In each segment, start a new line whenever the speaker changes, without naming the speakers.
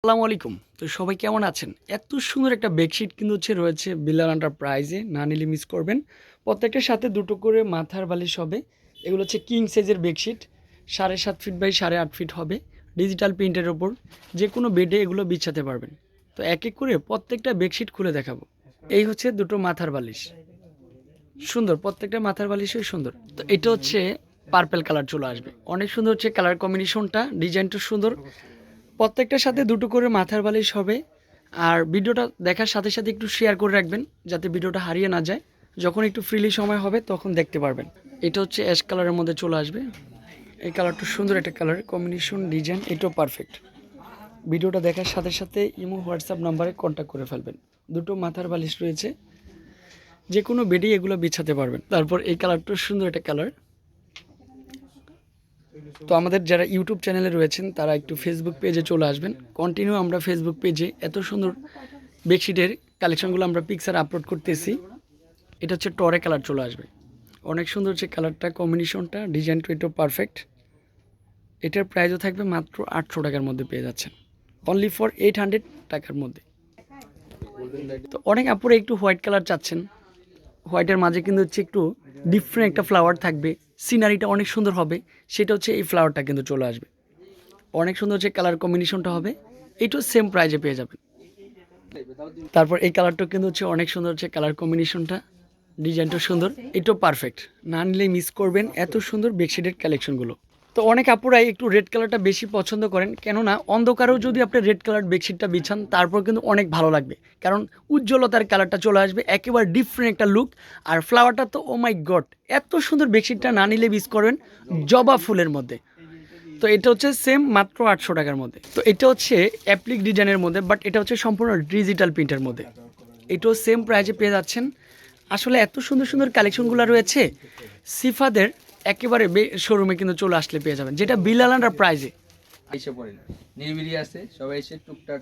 আসসালামু আলাইকুম। তো সবাই কেমন আছেন? এত সুন্দর একটা বেডশিট কিন্তু হচ্ছে রয়েছে বিলাল প্রাইজে না নিলে মিস করবেন। প্রত্যেকটার সাথে দুটো করে মাথার বালিশ হবে। এগুলো হচ্ছে কিং সাইজের বেডশিট। সাড়ে সাত ফিট বাই সাড়ে আট ফিট হবে। ডিজিটাল প্রিন্টের ওপর। যে কোনো বেডে এগুলো বিছাতে পারবেন। তো এক এক করে প্রত্যেকটা বেডশিট খুলে দেখাবো। এই হচ্ছে দুটো মাথার বালিশ। সুন্দর, প্রত্যেকটা মাথার বালিশই সুন্দর। তো এটা হচ্ছে পার্পেল কালার চলে আসবে। অনেক সুন্দর হচ্ছে কালার কম্বিনেশনটা ডিজাইনটা সুন্দর। প্রত্যেকটার সাথে দুটো করে মাথার বালিশ হবে। আর ভিডিওটা দেখার সাথে সাথে একটু শেয়ার করে রাখবেন, যাতে ভিডিওটা হারিয়ে না যায়। যখন একটু ফ্রিলি সময় হবে, তখন দেখতে পারবেন। এটা হচ্ছে অ্যাশ কালারের মধ্যে চলে আসবে। এই কালারটা সুন্দর একটা কালার কম্বিনেশন ডিজাইন এটাও পারফেক্ট ভিডিওটা দেখার সাথে সাথে ইমো, হোয়াটসঅ্যাপ নাম্বারে কন্ট্যাক্ট করে ফেলবেন। দুটো মাথার বালিশ রয়েছে। যে কোনো বেডেই এগুলো বিছাতে পারবেন। তারপর এই কালারটা সুন্দর একটা কালার তো আমাদের যারা ইউটিউব চ্যানেলে রয়েছেন, তারা একটু ফেসবুক পেজে চলে আসবেন। কন্টিনিউ আমরা ফেসবুক পেজে এত সুন্দর বেডশিটের কালেকশনগুলো আমরা পিকচার আপলোড করতেছি। এটা হচ্ছে টরে কালার চলে আসবে। অনেক সুন্দর হচ্ছে কালারটা কম্বিনেশনটা ডিজাইনটা এটাও পারফেক্ট এটার প্রাইসও থাকবে মাত্র আটশো টাকার মধ্যে পেয়ে যাচ্ছেন। অনলি ফর এইট হান্ড্রেড টাকার মধ্যে। তো অনেক আপুরে একটু হোয়াইট কালার চাচ্ছেন। হোয়াইটের মাঝে কিন্তু হচ্ছে একটু ডিফারেন্ট একটা ফ্লাওয়ার থাকবে। সিনারিটা অনেক সুন্দর হবে। সেটা হচ্ছে এই ফ্লাওয়ারটা কিন্তু চলে আসবে। অনেক সুন্দর হচ্ছে কালার কম্বিনেশনটা হবে এইটাও সেম প্রাইজে পেয়ে যাবেন। তারপর এই কালারটা কিন্তু হচ্ছে অনেক সুন্দর হচ্ছে কালার কম্বিনেশনটা ডিজাইনটা সুন্দর, এটাও পারফেক্ট না নিলে মিস করবেন এত সুন্দর বেডশিটের কালেকশনগুলো তো অনেক আপুরাই একটু রেড কালারটা বেশি পছন্দ করেন। কেননা অন্ধকারেও যদি আপনি রেড কালার বেডশিটটা বিছান, তারপর কিন্তু অনেক ভালো লাগবে। কারণ উজ্জ্বলতার কালারটা চলে আসবে, একেবারে ডিফারেন্ট একটা লুক আর ফ্লাওয়ারটা তো ও মাই গড এত সুন্দর বেডশিটটা না নিলে মিস করবেন জবা ফুলের মধ্যে। তো এটা হচ্ছে সেম মাত্র আটশো টাকার মধ্যে। তো এটা হচ্ছে অ্যাপ্লিক ডিজাইনের মধ্যে বাট এটা হচ্ছে সম্পূর্ণ ডিজিটাল প্রিন্টের মধ্যে। এটাও সেম প্রাইজে পেয়ে যাচ্ছেন। আসলে এত সুন্দর সুন্দর কালেকশনগুলো রয়েছে। সিফাদের একেবারে শোরুমে কিন্তু চলে আসলে পেয়ে যাবেন যেটা বিলালান্ডার প্রাইজে
এসে পড়ে না। নিরিবিলি আছে সবাই এসে টুকটাক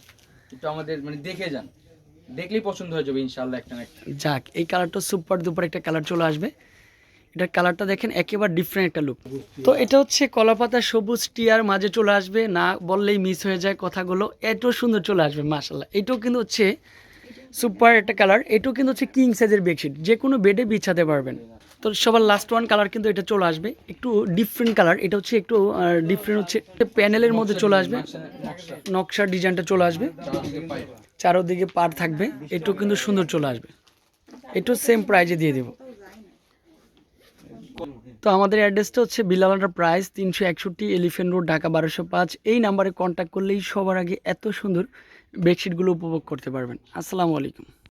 একটু আমাদের মানে দেখে যান। দেখলেই পছন্দ হয়ে যাবে ইনশাল্লাহ একটা না একটা।
যাক এই কালারটা সুপার দুপার একটা কালার চলে আসবে। এটার কালারটা দেখেন একেবারে ডিফারেন্ট একটা লুক তো এটা হচ্ছে কলাপাতা সবুজ টিয়ার মাঝে চলে আসবে না বললেই মিস হয়ে যায় কথাগুলো। এত সুন্দর চলে আসবে মাশাল্লাহ এটাও কিন্তু হচ্ছে সুপার একটা কালার এটাও কিন্তু হচ্ছে কিং সাইজের বেডশিট যে কোনো বেডে বিছাতে পারবেন। তো সবার লাস্ট ওয়ান কালার কিন্তু এটা চলে আসবে। একটু ডিফারেন্ট কালার এটা হচ্ছে একটু ডিফারেন্ট হচ্ছে প্যানেলের মধ্যে চলে আসবে। নকশার ডিজাইনটা চলে আসবে। চারোদিকে পার থাকবে এটাও কিন্তু সুন্দর চলে আসবে। এটাও সেম প্রাইজে দিয়ে দেবো। তো আমাদের অ্যাড্রেসটা হচ্ছে বিলালাটার প্রাইস তিনশো একষট্টি এলিফেন্ট রোড ঢাকা বারোশো পাঁচ। এই নাম্বারে কন্ট্যাক্ট করলেই সবার আগে এত সুন্দর বেডশিটগুলো উপভোগ করতে পারবেন। আসসালামু আলাইকুম।